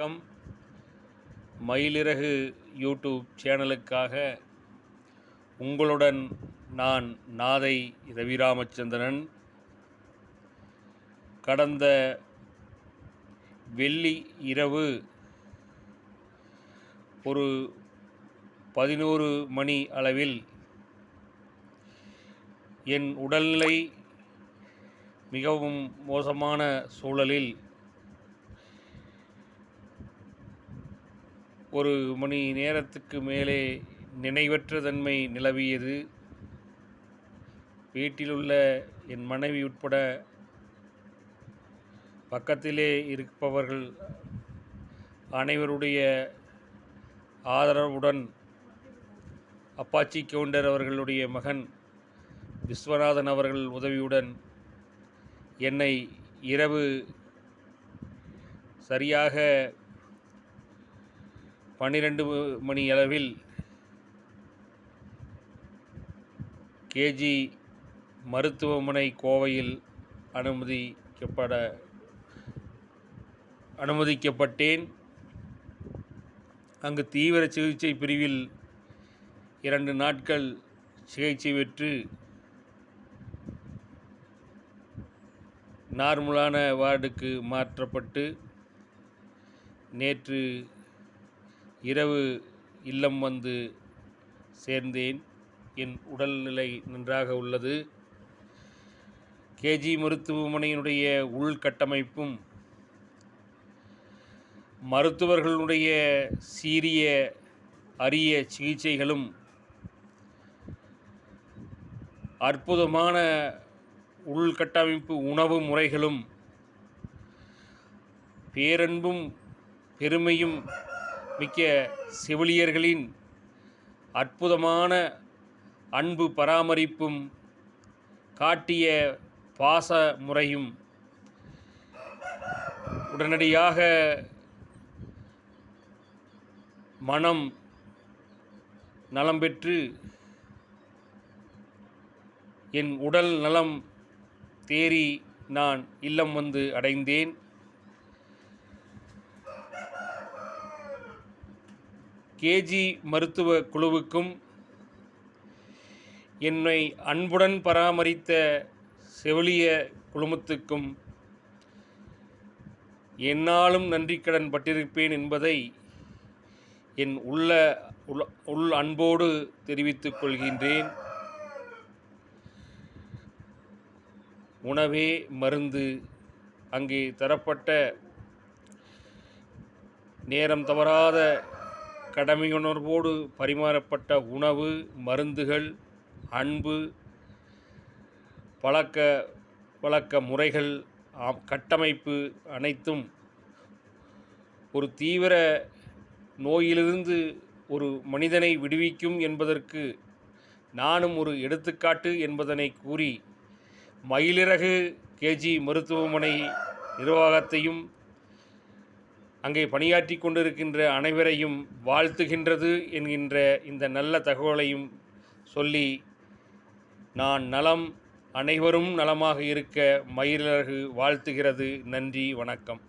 வணக்கம். மயிலிறகு யூடியூப் சேனலுக்காக உங்களுடன் நான் நாதை ரவிராமச்சந்திரன். கடந்த வெள்ளி இரவு ஒரு பதினோரு மணி அளவில் என் உடல்நிலை மிகவும் மோசமான சூழலில் ஒரு மணி நேரத்துக்கு மேலே நினைவற்ற தன்மை நிலவியது. வீட்டிலுள்ள என் மனைவி உட்பட பக்கத்திலே இருப்பவர்கள் அனைவருடைய ஆதரவுடன் அப்பாச்சி கவுண்டர் அவர்களுடைய மகன் விஸ்வநாதன் அவர்கள் உதவியுடன் என்னை இரவு சரியாக பன்னிரெண்டு மணி அளவில் கேஜி மருத்துவமனை கோவையில் அனுமதிக்கப்பட அனுமதிக்கப்பட்டேன். அங்கு தீவிர சிகிச்சை பிரிவில் இரண்டு நாட்கள் சிகிச்சை பெற்று நார்மலான வார்டுக்கு மாற்றப்பட்டு நேற்று இரவு இல்லம் வந்து சேர்ந்தேன். என் உடல்நிலை நன்றாக உள்ளது. கேஜி மருத்துவமனையினுடைய உள்கட்டமைப்பும் மருத்துவர்களுடைய சீரிய அரிய சிகிச்சைகளும் அற்புதமான உள்கட்டமைப்பு உணவு முறைகளும் பேரன்பும் பெருமையும் மிக்க செவிலியர்களின் அற்புதமான அன்பு பராமரிப்பும் காட்டிய பாச முறையும் உடனடியாக மனம் நலம் பெற்று என் உடல் நலம் தேறி நான் இல்லம் வந்து அடைந்தேன். கேஜி மருத்துவ குழுவுக்கும் என்னை அன்புடன் பராமரித்த செவிலிய குழுமத்துக்கும் என்னாலும் நன்றிக்கடன் பட்டிருப்பேன் என்பதை என் உள்ள உள் அன்போடு தெரிவித்துக் கொள்கின்றேன். உணவே மருந்து. அங்கே தரப்பட்ட நேரம் தவறாத கடமையுணர்வோடு பரிமாறப்பட்ட உணவு மருந்துகள் அன்பு பழக்க வழக்க முறைகள் கட்டமைப்பு அனைத்தும் ஒரு தீவிர நோயிலிருந்து ஒரு மனிதனை விடுவிக்கும் என்பதற்கு நானும் ஒரு எடுத்துக்காட்டு என்பதனை கூறி மயிலிறகு கேஜி மருத்துவமனை நிர்வாகத்தையும் அங்கே பணியாற்றி கொண்டிருக்கின்ற அனைவரையும் வாழ்த்துகின்றது என்கின்ற இந்த நல்ல தகவலையும் சொல்லி நான் நலம் அனைவரும் நலமாக இருக்க மயிலழகு வாழ்த்துகிறது. நன்றி வணக்கம்.